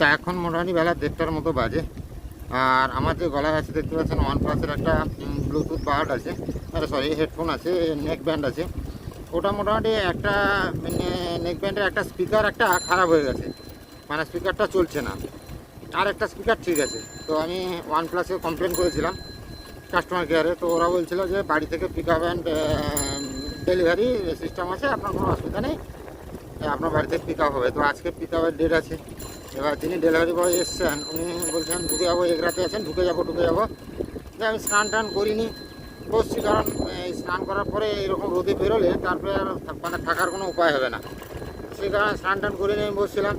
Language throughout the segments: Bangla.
তা এখন মোটামুটি বেলা দেড়টার মতো বাজে। আর আমার যে গলায় আছে, দেখতে পাচ্ছেন ওয়ান প্লাসের একটা ব্লুটুথ বার্ড আছে। সরি হেডফোন আছে নেক ব্যান্ড আছে। ওটা মোটামুটি একটা নেক ব্যান্ডের একটা স্পিকার একটা খারাপ হয়ে গেছে। মানে স্পিকারটা চলছে না। আর একটা স্পিকার ঠিক আছে। তো আমি ওয়ান প্লাসে কমপ্লেন করেছিলাম কাস্টমার কেয়ারে তো ওরা বলছিল যে, বাড়ি থেকে pick up and delivery system আছে, আপনার কোনো অসুবিধা নেই। আপনার বাড়িতে পিক হবে। তো আজকে পিক ডেট আছে। এবার তিনি ডেলিভারি বয় এসছেন। উনি বলছেন, ঢুকে যাব এগরাতে আছেন, ঢুকে যাব ঢুকে যাব। যে আমি স্নান টান করিনি। বসছি, কারণ, এই স্নান করার পরে এরকম রোদে বেরোলে তারপরে আর মানে থাকার কোনো উপায় হবে না। সেই কারণে স্নান টান করে নিয়ে আমি বসছিলাম।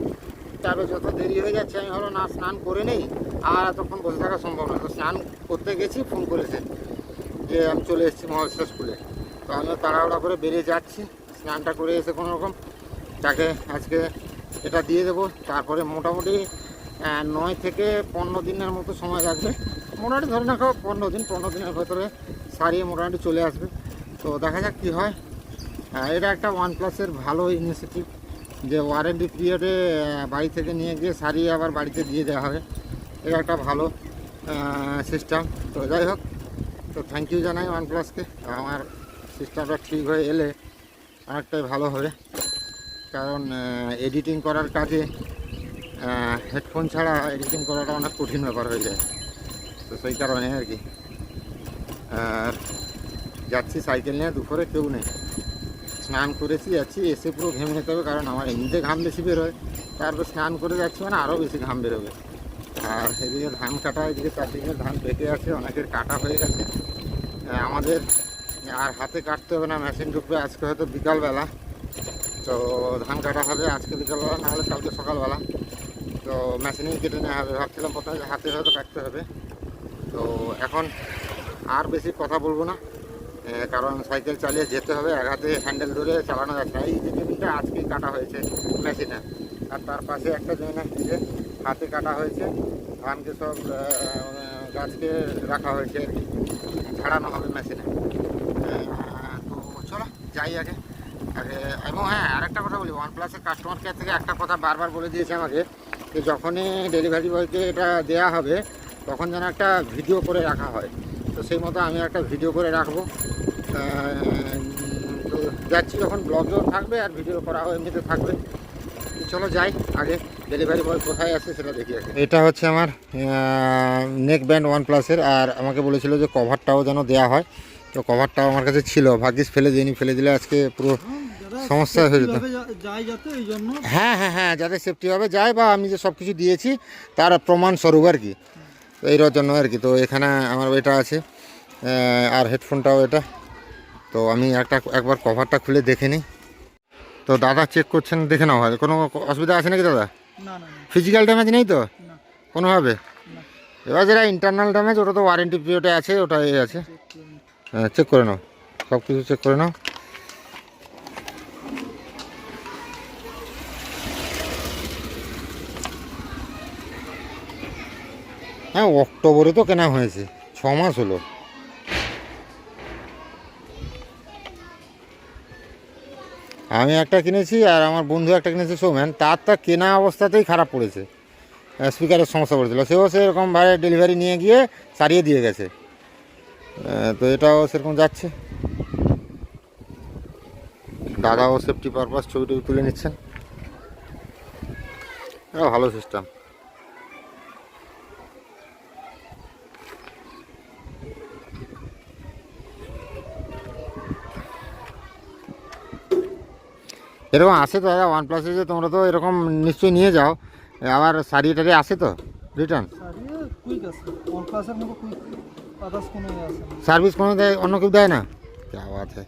তারপরে যত দেরি হয়ে যাচ্ছে, আমি হলো না, স্নান করে নেই। আর এতক্ষণ বসে থাকা সম্ভব না। তো স্নান করতে গেছি, ফোন করেছে যে আমি চলে এসেছি মহাবিশ্ব স্কুলে। তো আমিও তাড়াহুড়া করে বেরিয়ে যাচ্ছি। স্নানটা করে এসে কোনো রকম তাকে আজকে এটা দিয়ে দেবো। তারপরে মোটামুটি নয় থেকে পনেরো দিনের মতো সময় লাগবে। মোটামুটি ধরে রাখো পনেরো দিন, পনেরো দিনের ভেতরে সারিয়ে মোটামুটি চলে আসবে। তো দেখা যাক কী হয়। এটা একটা ওয়ান প্লাসের ভালো ইনিশিয়েটিভ যে ওয়ারেন্টি পিরিয়ডে বাড়ি থেকে নিয়ে গিয়ে সারিয়ে আবার বাড়িতে দিয়ে দেওয়া হবে। এটা একটা ভালো সিস্টেম তো যাই হোক, তো থ্যাংক ইউ জানাই ওয়ান প্লাসকে আমার সিস্টেমটা ঠিক হয়ে এলে অনেকটাই ভালো হবে। কারণ এডিটিং করার কাজে হেডফোন ছাড়া এডিটিং করাটা অনেক কঠিন ব্যাপার হয়ে যায়। তো সেই কারণে আর কি। আর যাচ্ছি সাইকেল নিয়ে, দুপুরে কেউ নেই। স্নান করেছি, যাচ্ছি, এসে পুরো ঘেমে যেতে হবে, কারণ আমার এমনিতে ঘাম বেশি বেরোয় তারপর স্নান করে যাচ্ছি মানে আরও বেশি ঘাম বেরোবে আর এদিকে ধান কাটা, এদিকে চারদিকে ধান পেকে আছে, অনেকের কাটা হয়ে গেছে। আমাদের আর হাতে কাটতে হবে না, মেশিন ঢুকবে আজকে হয়তো বিকালবেলা। তো ধান কাটা হবে, আজকে বিকালবেলা না হলে কালকে সকালবেলা। তো মেশিনেই কেটে নেওয়া হবে। ভাবছিলাম প্রথমে হাতে হয়তো কাটতে হবে। তো এখন আর বেশি কথা বলব না। কারণ সাইকেল চালিয়ে যেতে হবে এক হাতে হ্যান্ডেল ধরে চালানো যাচ্ছে এই যে জমিটা আজকেই কাটা হয়েছে মেশিনে। আর তার পাশে একটা জমি যে হাতে কাটা হয়েছে। ধানকে সব গাছকে রাখা হয়েছে ছাড়ানো হবে মেশিনে। তো চলো, যাই আগে। এবং হ্যাঁ আরেকটা কথা বলি ওয়ান প্লাসের কাস্টমার কেয়ার থেকে একটা কথা বারবার বলে দিয়েছে আমাকে যে যখনই ডেলিভারি বয়কে এটা দেওয়া হবে, তখন যেন একটা ভিডিও করে রাখা হয়। তো সেই মতো আমি একটা ভিডিও করে রাখব। তো যাচ্ছি যখন ব্লগেও থাকবে আর ভিডিও করাও এমনিতে থাকবে। চলো যাই, আগে ডেলিভারি বয় কোথায় আছে সেটা দেখি এটা হচ্ছে আমার নেক ব্যান্ড ওয়ান প্লাসের আর আমাকে বলেছিল যে কভারটাও যেন দেওয়া হয়। তো কভারটাও আমার কাছে ছিল, ভাগ্যিস ফেলে দিইনি, ফেলে দিলে আজকে পুরো সমস্যা হয়ে যেত। এই হ্যাঁ হ্যাঁ হ্যাঁ যাতে সেফটিভাবে যায় বা আমি যে সব কিছু দিয়েছি তার প্রমাণ স্বরূপ আর কি। তো এইটার জন্য আর কি। তো এখানে আমার এটা আছে আর হেডফোনটাও এটা। তো আমি একটা একবার কভারটা খুলে দেখে নিই। তো দাদা চেক করছেন দেখে নাও হয় কোনো অসুবিধা আছে নাকি দাদা? ফিজিক্যাল ড্যামেজ নেই তো? কোনোভাবে? এবার যেটা ইন্টারনাল ড্যামেজ ওটা তো ওয়ারেন্টি পিরিয়ডে আছে ওটা এ আছে। চেক করে নাও। সব কিছু চেক করে নাও। হ্যাঁ অক্টোবরে তো কেনা হয়েছে। ছ মাস হলো। আমি একটা কিনেছি আর আমার বন্ধু একটা কিনেছে সোম্যান তার তা কেনা অবস্থাতেই খারাপ পড়েছে। স্পিকারের সমস্যা পড়েছিল। সেও সেরকমভাবে ডেলিভারি নিয়ে গিয়ে সারিয়ে দিয়ে গেছে। তো এটাও সেরকম যাচ্ছে। দাদাও সেফটি পারপাস ছবি টবি তুলে নিচ্ছেন। এটা ভালো সিস্টেম এরকম আসে তো দাদা ওয়ান প্লাসে যে তোমরা তো এরকম নিশ্চয়ই নিয়ে যাও। আবার সারিয়ে টারিয়ে আসে তো রিটার্ন সার্ভিস কোনো দেয় অন্য কেউ দেয় না? যা আছে।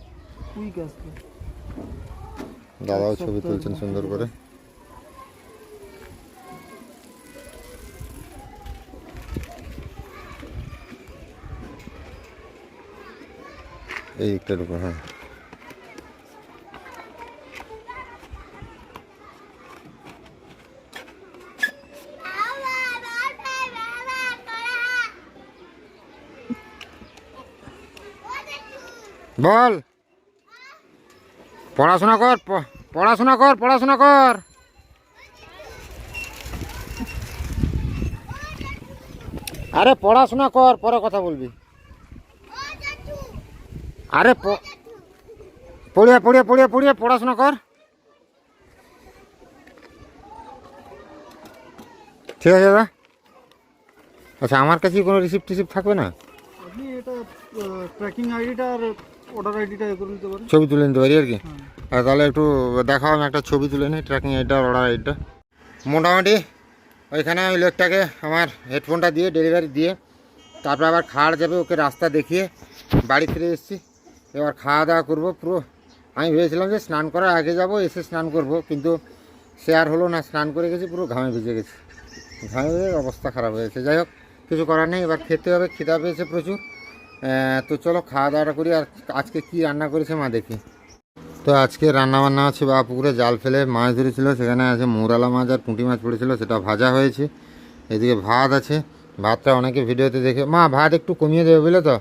দাদাও ছবি তুলছেন সুন্দর করে। এই উপর হ্যাঁ। বল। পড়াশোনা কর পড়াশোনা কর পড়াশোনা কর। আরে পড়াশোনা কর, পরে কথা বলবি। আরে পড়িয়া পড়িয়া পড়িয়া পড়িয়া, পড়াশোনা কর। ঠিক আছে দাদা। আচ্ছা আমার কাছে কোনো রিসিপ্ট টিসিপ্ট থাকবে না? আপনি এটা ট্র্যাকিং আইডিটা আর অর্ডার আইডিটা করে নিতে পারেন ছবি তুলে নিতে পারি আর কি? হ্যাঁ। আর তাহলে একটু দেখাও আমি একটা ছবি তুলে নিই ট্র্যাকিং আইডটা অর্ডার আইডটা মোটামুটি ওইখানে ওই লোকটাকে আমার হেডফোনটা দিয়ে ডেলিভারি দিয়ে তারপর আবার খাওয়ার যাবে ওকে রাস্তা দেখিয়ে বাড়ি ফিরে এসেছি। এবার খাওয়া দাওয়া করব পুরো। আমি ভেবেছিলাম যে স্নান করার আগে যাব এসে স্নান করব কিন্তু সে আর হলো না স্নান করে গেছি পুরো ঘামে ভিজে গেছি। ঘামে অবস্থা খারাপ হয়েছে যাই হোক কিছু করার নেই এবার খেতে হবে খিদা পেয়েছে প্রচুর। তো চলো খাওয়া দাওয়াটা করি, আর আজকে কি রান্না করেছে মা দেখি। তো আজকে রান্না বান্না হচ্ছে বা পুকুরে জাল ফেলে মাছ ধরেছিল, সেখানে আছে মৌরালা মাছ আর পুঁটি মাছ পড়েছিল, সেটা ভাজা হয়েছে। এদিকে ভাত আছে, ভাতটা অনেকে ভিডিওতে দেখে, মা ভাত একটু কমিয়ে দেবে বুঝলে তো?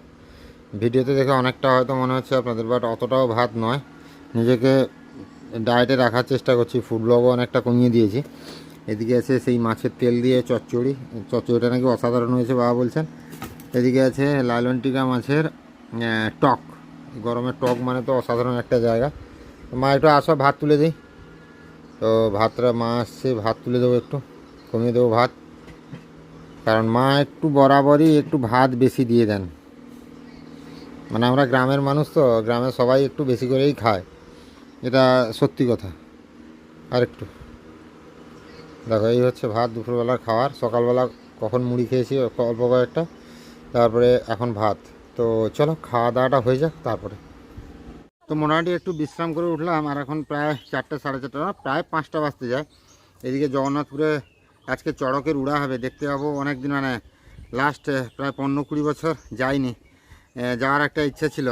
ভিডিওতে দেখে অনেকটা হয়তো মনে হচ্ছে আপনাদের, বাট অতটাও ভাত নয়। নিজেকে ডায়েটে রাখার চেষ্টা করছি ফুড ব্লগও অনেকটা কমিয়ে দিয়েছি। এদিকে আছে সেই মাছের তেল দিয়ে চচ্চড়ি, চচ্চড়িটা নাকি অসাধারণ হয়েছে বাবা বলছেন। এদিকে আছে লাইলন টিকা মাছের টক। গরমের টক মানে তো অসাধারণ একটা জায়গা। মা, একটু আসো, ভাত তুলে দিই। তো ভাতটা, মা আসছে, ভাত তুলে দেবো একটু। কমিয়ে দেবো ভাত। কারণ মা একটু বরাবরই একটু ভাত বেশি দিয়ে দেন। মানে আমরা গ্রামের মানুষ তো গ্রামে সবাই একটু বেশি করেই খায়। এটা সত্যি কথা। আর একটু। দেখো, এই হচ্ছে ভাত দুপুরবেলার খাওয়ার সকালবেলা কখন মুড়ি খেয়েছি, অল্প কয়েকটা। তারপরে এখন ভাত। তো চলো খাওয়া দাওয়াটা হয়ে যাক তারপরে। তো মোটামুটি একটু বিশ্রাম করে উঠলাম আর এখন প্রায় চারটে সাড়ে চারটে না, প্রায় পাঁচটা বাজতে যায়। এদিকে জগন্নাথপুরে আজকে চড়কের উড়া হবে দেখতে পাবো অনেক দিন মানে লাস্ট প্রায় পনেরো কুড়ি বছর যাইনি। যাওয়ার একটা ইচ্ছা ছিল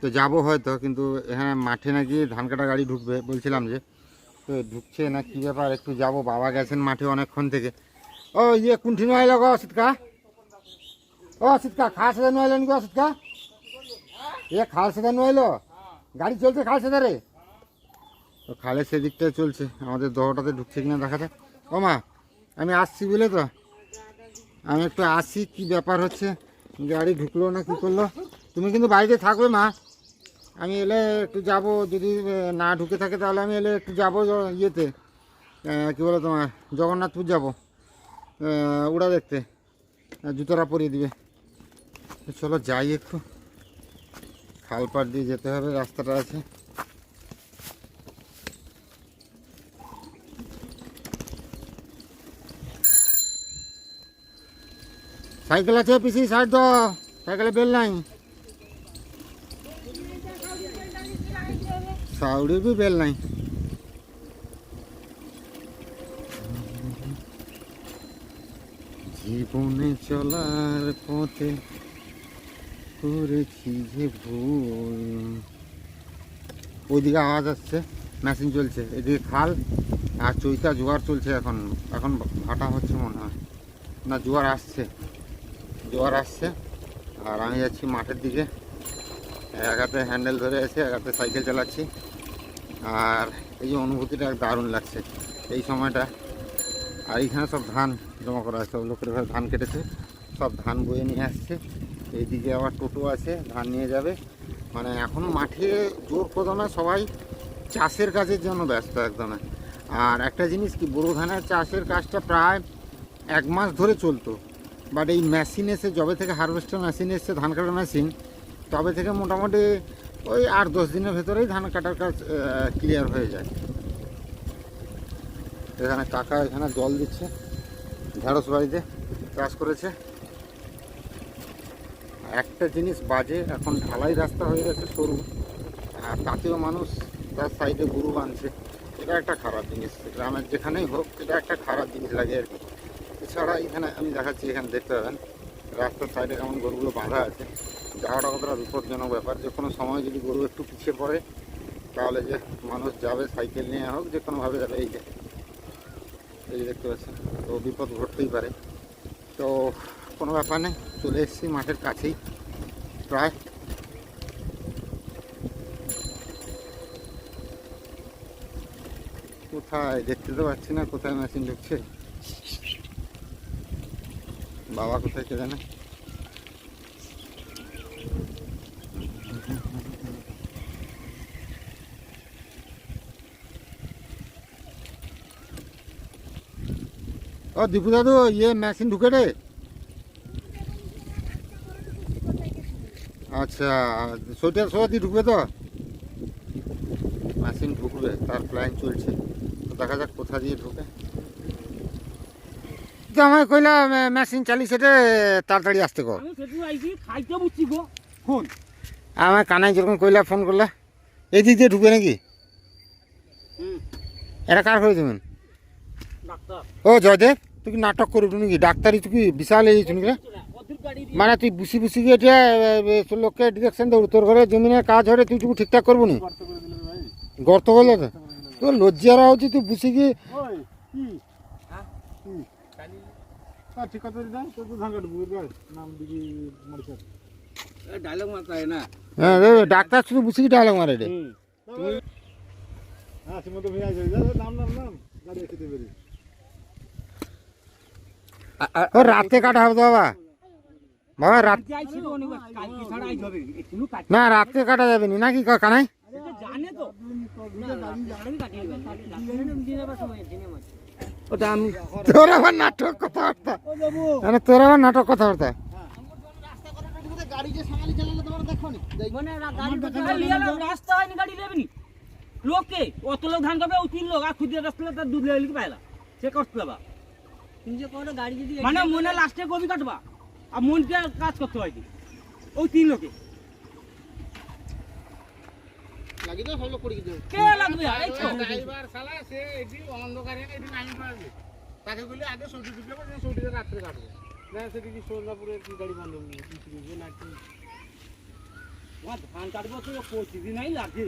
তো যাব হয়তো কিন্তু এখানে মাঠে নাকি ধান কাটা গাড়ি ঢুকবে বলছিলাম যে। তো ঢুকছে না কী ব্যাপার একটু যাব। বাবা গেছেন মাঠে অনেকক্ষণ থেকে। ও ইয়ে কুণ্ঠিন আইল গো অসিতকা। ও অসিতকা খাস সেদা নইলেন গো অসিতকা এ খাল সেদা নইলো গাড়ি চলছে খাল সেদারে তো খালের সেদিকটা চলছে, আমাদের দহটাতে ঢুকছে কিনা দেখা যাক। ও মা, আমি আসছি বুঝলে তো? আমি একটু আসি কি ব্যাপার হচ্ছে? গাড়ি ঢুকলো না, কি করল? তুমি কিন্তু বাড়িতে থাকবে মা। আমি এলে একটু যাব, যদি না ঢুকে থাকে তাহলে আমি এলে একটু যাব ইয়েতে। কী বলে তোমার? জগন্নাথপুর যাব। উড়া দেখতে। জুতোটা পরিয়ে দিবে। তো চলো যাই একটু। খাল পাড় দিয়ে যেতে হবে, রাস্তাটা আছে। সাইকেল আছে, পিসি, সাইড তো সাইকেলে বেল নাই। সাউরির বি বেল নাই। জীবনে চলার পথে করেছি যে ভুল? ওইদিকে আওয়াজ আসছে মেশিন চলছে। এদিকে খাল আর চৈতা জোয়ার চলছে এখন। এখন ভাটা হচ্ছে মনে হয়। না, জোয়ার আসছে। জোয়ার আসছে আর আমি যাচ্ছি মাঠের দিকে। এক হাতে হ্যান্ডেল ধরে আছে, এক হাতে সাইকেল চালাচ্ছি। আর এই যে অনুভূতিটা দারুণ লাগছে এই সময়টা। আর এইখানে সব ধান জমা করা আছে। সব লোকের ধান কেটেছে। সব ধান বয়ে নিয়ে আসছে। এইদিকে আবার টোটো আছে ধান নিয়ে যাবে। মানে এখন মাঠে জোর কদমে সবাই চাষের কাজের জন্য ব্যস্ত একদমে। আর একটা জিনিস কি, বোরো ধানের চাষের কাজটা প্রায় এক মাস ধরে চলতো। বাট এই মেশিন এসে, যবে থেকে হারভেস্টার মেশিন এসছে, ধান কাটার মেশিন তবে থেকে মোটামুটি ওই আট দশ দিনের ভেতরেই ধান কাটার কাজ ক্লিয়ার হয়ে যায়। এখানে কাকা এখানে জল দিচ্ছে, ঢেঁড়স বাড়িতে চাষ করেছে। একটা জিনিস বাজে, এখন ঢালাই রাস্তা হয়ে গেছে সরু, আর তাতেও মানুষ তার সাইডে গরু বাঁধছে। এটা একটা খারাপ জিনিস, গ্রামের যেখানেই হোক, এটা একটা খারাপ জিনিস লাগে আর কি। এছাড়া এখানে আমি দেখাচ্ছি, এখানে দেখতে পাবেন, রাস্তার সাইডে কেমন গরুগুলো বাঁধা আছে। যাওয়াটা কতটা বিপজ্জনক ব্যাপার, যে কোনো সময় যদি গরু একটু পিছিয়ে পড়ে, তাহলে যে মানুষ যাবে সাইকেল নিয়ে হোক, যে কোনোভাবে যাবে, এই যে, এই দেখতে পাচ্ছেন, তো বিপদ ঘটতেই পারে। তো কোনো ব্যাপার নেই। চলে এসেছি মাঠের কাছেই, প্রায়। কোথায় দেখতে তো পাচ্ছি না, কোথায় মেশিন ঢুকছে? বাবা কোথায় কে জানে? ও দীপু দাদু ইয়ে মেশিন ঢুকে রে আচ্ছা সোয়েটার সবাই ঢুকবে তো? মেশিন ঢুকবে তার প্ল্যান চলছে। তো দেখা যাক কোথা দিয়ে ঢুকে। তো আমায় কইলা মেশিন চালিয়ে সেটে তাড়াতাড়ি আসতে গো। ফোন আমার কানাই যেরকম কইলা ফোন করলা। এই দিক দিয়ে ঢুকবে নাকি? এটা কার করে দেবেন ডাক্তার। ও জয়দেব তুই কি নাটক করবি নাকি? ডাক্তারি তুই কি বিশাল এই শুনি ওদের গাড়ি দিয়ে মানে তুই বুসি বুসি গিয়ে লোককে ডিরেকশন দেবো তোর ঘরে জমিনের কাজ হলে তুই টুকু ঠিকঠাক করব নি? গর্ত করলে তো তোর লজ্জারা হচ্ছে তুই বুসি গিয়ে ওই কি? কি? হ্যাঁ ঠিক কথা দিদাম তোর তো ধান কাটবো এবার নাম দিকে মরছে ডায়লগ মারতে না। হ্যাঁ ডাক্তার শুধু বুসি ডায়লগ মারে রে। হ্যাঁ সীমন্ত ভাই আছে যা যা, নাম নাম নাম। গাড়ি এসে দেবে রাতে কাটা হবে তো বাবা। বাবা রাত না রাতে কাটা যাবে না নাকি কানাই? তোর আবার নাটক কথাবার্তা? মানে তোর আবার নাটক কথাবার্তা? মানে রাস্তা হয়নি গাড়ি লেবনি লোকে অত লোক ধান খাবে ও তিন লোক। আর খুদিয়া রাস্তা তার দুধ লেগে পাইলা সে কষ্ট পাবা। মানে মনে লাস্টে কবি কাটবা। আর মনকে কাজ করতে হয় ওই তিন লোকে। কে লাগবে? আর এই তো। তাকে বলি আগে সৌদি ঢুকলে সৌদিতে রাত্রে কাটবো। না সেটা কি সোনাপুরের কি গাড়ি বন্ধ না কি? ধান কাটবো তো পঁচিশ নাই লাগে।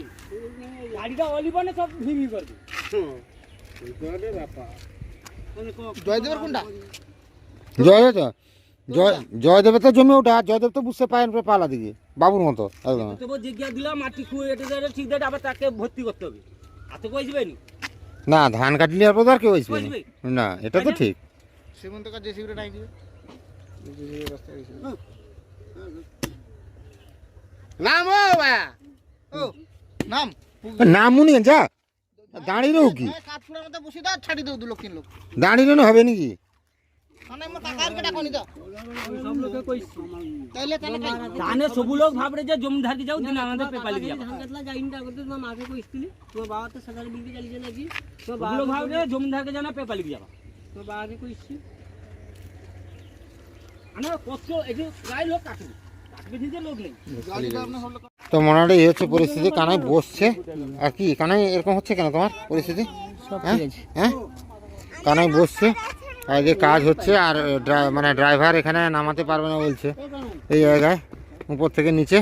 গাড়িটা অলিবনে সব ভিমি করবে জয়দেবের কোনটা? জয় তো জয় জয়দেবের তো জমি ওঠা জয়দেব তো বুঝতে পারেন পালা দিকে বাবুর মতো একদম। তবু জিজ্ঞাসা দিলাম মাটি খুঁড়ে এটা এটা ঠিক দেয় আবার তাকে ভর্তি করতে হবে। আর তো কই যাবে নি ধান কাটলে আর পর আর কেউ আসবে না। এটা তো ঠিক। সীমন্ত কাজ জেসিবিটা নাই দিবে? নাম ও ভাইয়া ও। নাম? নাম মুনি যা। দাঁড়িয়ে রহু কি? কাঠপুরের মধ্যে বসে দাও ছাড়ি দাও দু লোক তিন লোক দাঁড়িয়ে হবে নাকি? তাহলে সবু লোক ভাবরে যে যাও দিন আমাদের তো মোটামুটি এই হচ্ছে পরিস্থিতি কানাই বসছে। আর কি কানাই এরকম হচ্ছে কেন তোমার পরিস্থিতি? হ্যাঁ? হ্যাঁ? কানাই বসছে। যে কাজ হচ্ছে আর মানে ড্রাইভার এখানে নামাতে পারবে না বলছে। এই জায়গায়, উপর থেকে নিচে।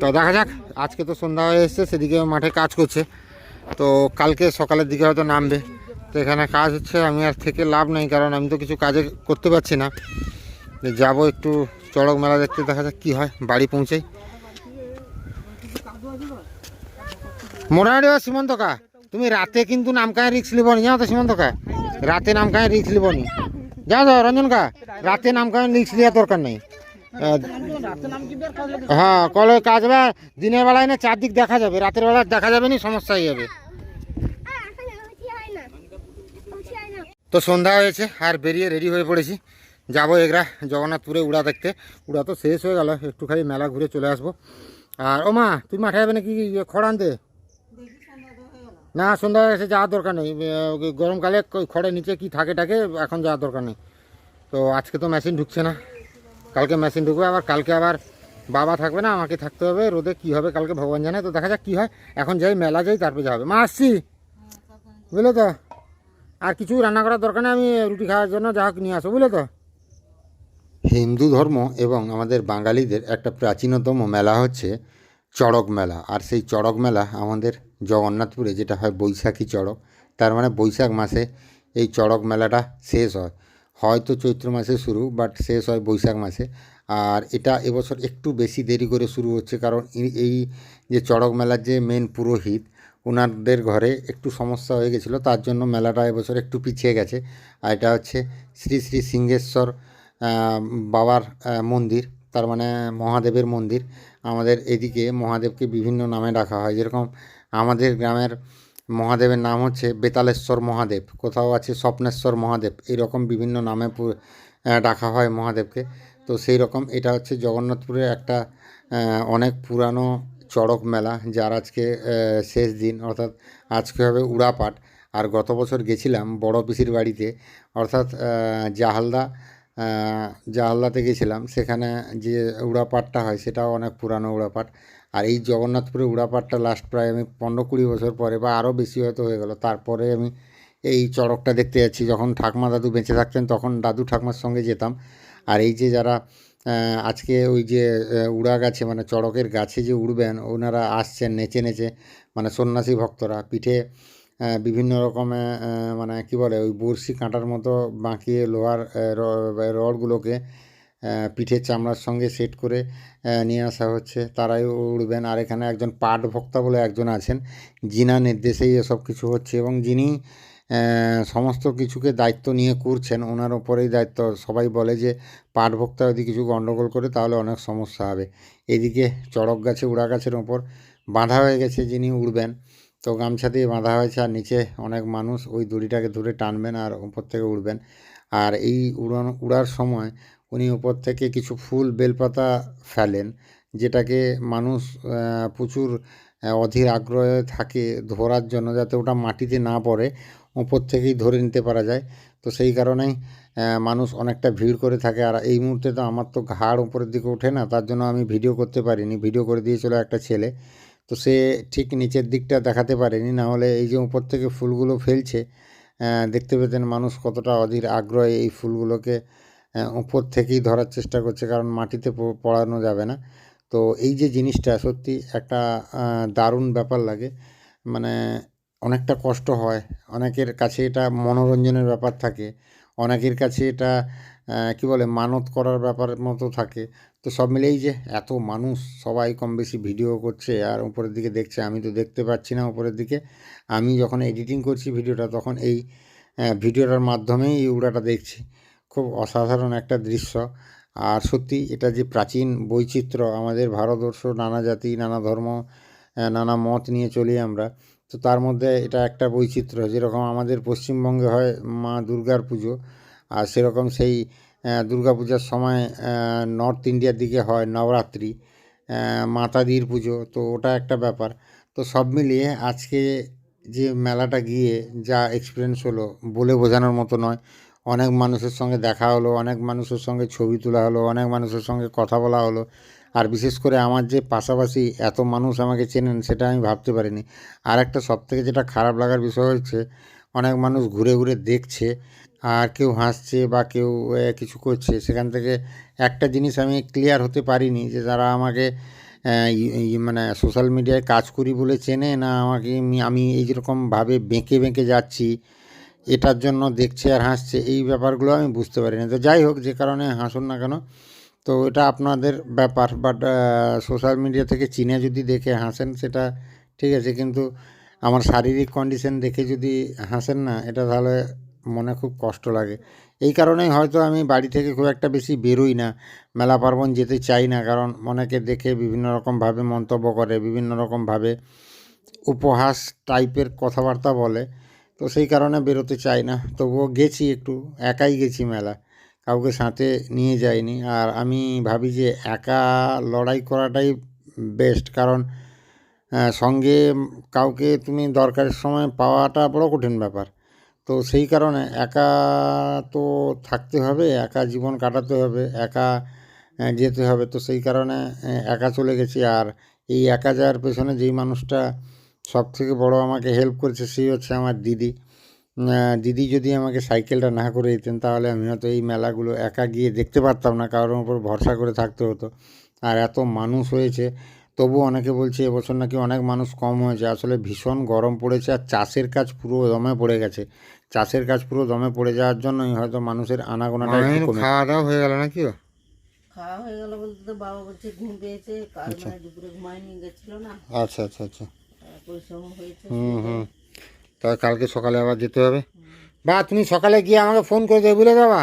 তো দেখা যাক, আজকে তো সন্ধ্যা হয়ে এসছে, সেদিকে মাঠে কাজ করছে। তো কালকে সকালের দিকে হয়তো নামবে। তো এখানে কাজ হচ্ছে, আমি আর থেকে লাভ নেই, কারণ আমি তো কিছু কাজে করতে পারছি না। যাব একটু চড়ক মেলা দেখতে, দেখা যাক কী হয়, বাড়ি পৌঁছাই। মোটামুটি সীমন্ত কা তুমি রাতে কিন্তু নাম কায় রিক্স লিব নি জানো তো সীমন্ত কা রাতে নাম কায় রিক্স লিব নি যাও তো রঞ্জন কা রাতে নাম কায় রিক্স লিয়া দরকার নেই। হ্যাঁ কলে কাজ বা, দিনের বেলায় না চারদিক দেখা যাবে, রাতের বেলা দেখা যাবে না সমস্যা হয়ে যাবে তো সন্ধ্যা হয়েছে, আর বেরিয়ে রেডি হয়ে পড়েছি। যাব এগরা, জগন্নাথপুরে উড়া দেখতে। উড়া তো শেষ হয়ে গেল একটু খালি মেলা ঘুরে চলে আসব। আর ও মা তুই মাঠে যাবে নাকি, খড় আনতে? না সন্ধ্যা এসে যাওয়ার দরকার নেই। গরমকালে খড়ের নিচে কি থাকে টাকে এখন যাওয়ার দরকার নেই। তো আজকে তো মেশিন ঢুকছে না। কালকে মেশিন ঢুকবে, আবার কালকে আবার বাবা থাকবে না, আমাকে থাকতে হবে। রোদে কি হবে কালকে ভগবান জানে। তো দেখা যাক কী হয়। এখন যাই, মেলা যাই, তারপরে যাবে মা, আসছি। বুঝলে তো? আর কিছু রান্না করার দরকার নেই, আমি রুটি খাওয়ার জন্য যা হোক নিয়ে আসো বুঝলে তো? হিন্দু ধর্ম এবং আমাদের বাঙালিদের একটা প্রাচীনতম মেলা হচ্ছে চড়ক মেলা। আর সেই চড়ক মেলা আমাদের জগন্নাথপুরে যেটা হয় বৈশাখী চড়ক, তার মানে বৈশাখ মাসে এই চড়ক মেলাটা শেষ হয়। হয়তো চৈত্র মাসে শুরু বাট শেষ হয় বৈশাখ মাসে। আর এটা এবছর একটু বেশি দেরি করে শুরু হচ্ছে, কারণ এই- যে চড়ক মেলার যে মেন পুরোহিত ওনাদের ঘরে একটু সমস্যা হয়ে গেছিল, তার জন্য মেলাটা এবছর একটু পিছিয়ে গেছে। আর এটা হচ্ছে শ্রী শ্রী সিংহেশ্বর বাবার মন্দির। তার মানে মহাদেবের মন্দির। আমাদের এদিকে মহাদেবকে বিভিন্ন নামে ডাকা হয়। যেরকম আমাদের গ্রামের মহাদেবের নাম হচ্ছে বেতালেশ্বর মহাদেব, কোথাও আছে স্বপ্নেশ্বর মহাদেব, এরকম বিভিন্ন নামে ডাকা হয় মহাদেবকে। তো সেই রকম এটা হচ্ছে জগন্নাথপুরের একটা অনেক পুরানো চড়ক মেলা, যার আজকে শেষ দিন। অর্থাৎ আজকে হবে উড়াপাট। আর গত বছর গেছিলাম বড় পিসির বাড়িতে। অর্থাৎ জাহালদা আহ, জাহালদাতে গেছিলাম সেখানে যে উড়াপাটটা হয় সেটাও অনেক পুরানো উড়াপাট আর এই জগন্নাথপুরের উড়াপাটটা লাস্ট প্রায় আমি পনেরো কুড়ি বছর পরে বা আরও বেশি হয়তো হয়ে গেল। তারপরে আমি এই চড়কটা দেখতে যাচ্ছি যখন ঠাকমা দাদু বেঁচে থাকতেন তখন দাদু ঠাকমার সঙ্গে যেতাম। আর এই যে যারা আজকে ওই যে উড়া গাছে মানে চড়কের গাছে যে উড়বেন ওনারা আসছেন নেচে নেচে মানে সন্ন্যাসী ভক্তরা পিঠে বিভিন্ন রকমের আহ, মানে কি বলে ওই বড়শি কাঁটার মতো বাঁকিয়ে লোহার রডগুলোকে পিঠের চামড়ার সঙ্গে সেট করে নিয়ে আসা হচ্ছে। তারাই উড়বেন। আর এখানে একজন পাট ভক্তা বলে একজন আছেন। যিনার নির্দেশেই এসব কিছু হচ্ছে এবং যিনি সমস্ত কিছুকে দায়িত্ব নিয়ে করছেন ওনার ওপরেই দায়িত্ব। সবাই বলে যে পাট ভক্তা যদি কিছু গণ্ডগোল করে তাহলে অনেক সমস্যা হবে। এদিকে চড়ক গাছে উড়া গাছের ওপর বাঁধা হয়ে গেছে যিনি উড়বেন। তো গামছা দিয়ে বাঁধা হয়েছে আর নিচে অনেক মানুষ ওই দড়িটাকে ধরে টানবেন আর উপর থেকে উড়বেন। আর এই উড়ানো, উড়ার সময় উনি উপর থেকে কিছু ফুল, বেলপাতা ফেলেন, যেটাকে মানুষ প্রচুর অধীর আগ্রহে থাকে ধরার জন্য যাতে ওটা মাটিতে না পড়ে, উপর থেকেই ধরে নিতে পারা যায়। তো সেই কারণেই মানুষ অনেকটা ভিড় করে থাকে। আর এই মুহূর্তে তো আমার তো ঘাড় উপরের দিকে ওঠে না, তার জন্য আমি ভিডিও করতে পারিনি। ভিডিও করে দিয়েছিল একটা ছেলে। তো সে ঠিক নিচের দিকটা দেখাতে পারেনি। না হলে এই যে উপর থেকে ফুলগুলো ফেলছে দেখতে পেতেন মানুষ কতটা অধীর আগ্রহে এই ফুলগুলোকে উপর থেকেই ধরার চেষ্টা করছে, কারণ মাটিতে পড়ানো যাবে না। তো এই যে জিনিসটা সত্যি একটা দারুণ ব্যাপার লাগে। মানে অনেকটা কষ্ট হয়। অনেকের কাছে এটা মনোরঞ্জনের ব্যাপার থাকে। অনেকের কাছে এটা কি বলে, মানত করার ব্যাপার মতো থাকে। তো সব মিলেই যে এত মানুষ, সবাই কম বেশি ভিডিও করছে আর উপরের দিকে দেখছে, আমি তো দেখতে পাচ্ছি না উপরের দিকে। আমি যখন এডিটিং করছি ভিডিওটা, তখন এই ভিডিওটার মাধ্যমেই এই উড়াটা দেখছি। খুব অসাধারণ একটা দৃশ্য। আর সত্যি এটা যে প্রাচীন বৈচিত্র্য আমাদের ভারতবর্ষ, নানা জাতি, নানা ধর্ম নানা মত নিয়ে চলি আমরা, তো তার মধ্যে এটা একটা বৈচিত্র্য। যেরকম আমাদের পশ্চিমবঙ্গে হয় মা দুর্গার পুজো, আর সেরকম সেই আহ, দুর্গা পূজার সময় নর্থ ইন্ডিয়ার দিকে হয় নবরাত্রি মাতাদির পুজো তো ওটা একটা ব্যাপার। তো সব মিলিয়ে আজকে যে মেলাটা গিয়ে যা এক্সপিরিয়েন্স হলো বলে বোঝানোর মতো নয়। অনেক মানুষের সঙ্গে দেখা হলো অনেক মানুষের সঙ্গে ছবি তোলা হলো অনেক মানুষের সঙ্গে কথা বলা হলো। আর বিশেষ করে আমার যে পাশাপাশি এত মানুষ আমাকে চেনেন সেটা আমি ভাবতে পারিনি। আর একটা সবথেকে যেটা খারাপ লাগার বিষয় হচ্ছে অনেক মানুষ ঘুরে ঘুরে দেখছে আর কেউ হাসছে বা কেউ কিছু করছে, সেখান থেকে একটা জিনিস আমি ক্লিয়ার হতে পারিনি যে যারা আমাকে মানে সোশ্যাল মিডিয়ায় কাজ করি বলে চেনে না আমাকে আমি এই যেরকমভাবে বেঁকে বেঁকে যাচ্ছি, এটার জন্য দেখছে আর হাসছে, এই ব্যাপারগুলো আমি বুঝতে পারি না তো যাই হোক, যে কারণে হাসুন না কেন, তো এটা আপনাদের ব্যাপার বাট সোশ্যাল মিডিয়া থেকে চিনে যদি দেখে হাসেন সেটা ঠিক আছে, কিন্তু আমার শারীরিক কন্ডিশন দেখে যদি হাসেন না, এটা তাহলে মনে খুব কষ্ট লাগে। এই কারণেই হয়তো আমি বাড়ি থেকে খুব একটা বেশি বেরোই না, মেলা পার্বণ যেতে চাই না, কারণ অনেকে দেখে বিভিন্ন রকমভাবে মন্তব্য করে, বিভিন্ন রকমভাবে উপহাস টাইপের কথাবার্তা বলে। তো সেই কারণে বেরোতে চাই না। তবুও গেছি একটু, একাই গেছি মেলা। কাউকে সাথে নিয়ে যাইনি। আর আমি ভাবি যে একা লড়াই করাটাই বেস্ট কারণ সঙ্গে কাউকে তুমি দরকারের সময় পাওয়াটা বড় কঠিন ব্যাপার। তো সেই কারণে একা তো থাকতে হবে, একা জীবন কাটাতে হবে, একা যেতে হবে। তো সেই কারণে একা চলে গেছি। আর এই একা যাওয়ার পেছনে যেই মানুষটা সব থেকে বড় আমাকে হেল্প করেছে সেই হচ্ছে আমার দিদি। দিদি যদি আমাকে সাইকেলটা না করে দিতেন তাহলে আমি হয়তো এই মেলাগুলো একা গিয়ে দেখতে পারতাম না, কারোর উপর ভরসা করে থাকতে হতো। আর এত মানুষ হয়েছে তবু অনেকে বলছে এবছর নাকি অনেক মানুষ কম হয়েছে। আসলে ভীষণ গরম পড়েছে আর চাষের কাজ পুরো দমে পড়ে গেছে। চাষের কাজ পুরো দমে পড়ে যাওয়ার জন্যই হয়তো মানুষের আনাগোনাটা খাওয়া দাওয়া হয়ে গেল নাকি খাওয়া হয়ে গেল বলতে তো বাবা বলছে ঘুম পেয়েছে কাল মানে দুপুরে ঘুমায়নি গেছিল না। আচ্ছা আচ্ছা আচ্ছা। পরিশ্রম হয়েছে হুম হুম। তা কালকে সকালে আবার যেতে হবে? বা তুমি সকালে গিয়ে আমাকে ফোন করে দেবে বুঝলে বাবা?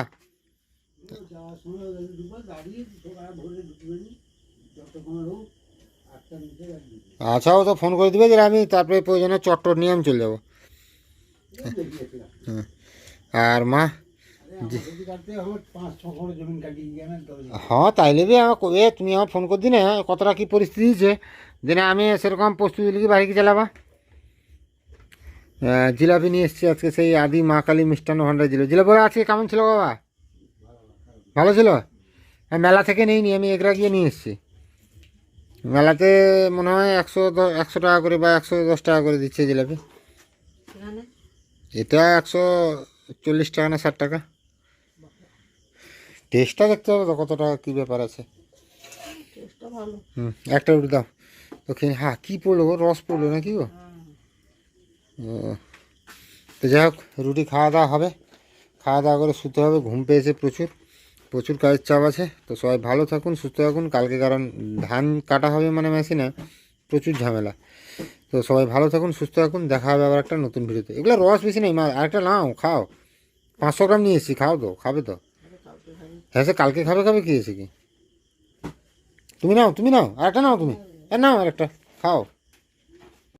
যাওয়ার সময় গাড়ি ভোরে ঢুকবে যতক্ষণ হোক আটটা নিচে গাড়ি ঢুকবে আচ্ছা ও তো ফোন করে দিবে যে আমি তারপরে প্রয়োজনে চট্টর নিয়ে আমি চলে যাব। দেখিয়েছিলাম আর মা? হ্যাঁ তাইলে বি আমার এ তুমি আমার ফোন করে দিনে কতটা কি পরিস্থিতি দিচ্ছে দিনে আমি সেরকম প্রস্তুতি লিখে বাড়ি চালাবা? জিলাপি নিয়ে এসেছি আজকে সেই আদি মা কালী মিষ্টান্ন ভান্ডার ছিল জিলাপি আজকে কেমন ছিল বাবা? ভালো ছিল? হ্যাঁ মেলা থেকে নেই নি আমি এগরা গিয়ে নিয়ে এসেছি। মেলাতে মনে হয় একশো একশো টাকা করে বা একশো দশ টাকা করে দিচ্ছে জিলাপি। এটা একশো চল্লিশ টাকা না ষাট টাকা। টেস্টটা দেখতে হবে তো কত টাকা কী ব্যাপার আছে। হুম একটা রুটি দাও। তো খেয়ে হ্যাঁ কী পড়ল গো? রস পড়ল না কি গো তো যাই হোক রুটি খাওয়া দাওয়া হবে। খাওয়া দাওয়া করে শুতে হবে। ঘুম পেয়েছে প্রচুর। প্রচুর কাজের চাপ আছে, তো সবাই ভালো থাকুন, সুস্থ থাকুন। কালকে কারণ ধান কাটা হবে মানে মেশিনে প্রচুর ঝামেলা। তো সবাই ভালো থাকুন, সুস্থ থাকুন, দেখা হবে আবার একটা নতুন ভিডিওতে। এগুলো রস বেশি নেই, মা, আরেকটা নাও, খাও। পাঁচশো গ্রাম নিয়ে এসেছি, খাও তো, খাবে তো? হ্যাঁ সে কালকে খাবে খাবে, কি এসে কি? তুমি নাও তুমি নাও, আরেকটা নাও তুমি। নাও আরেকটা, খাও।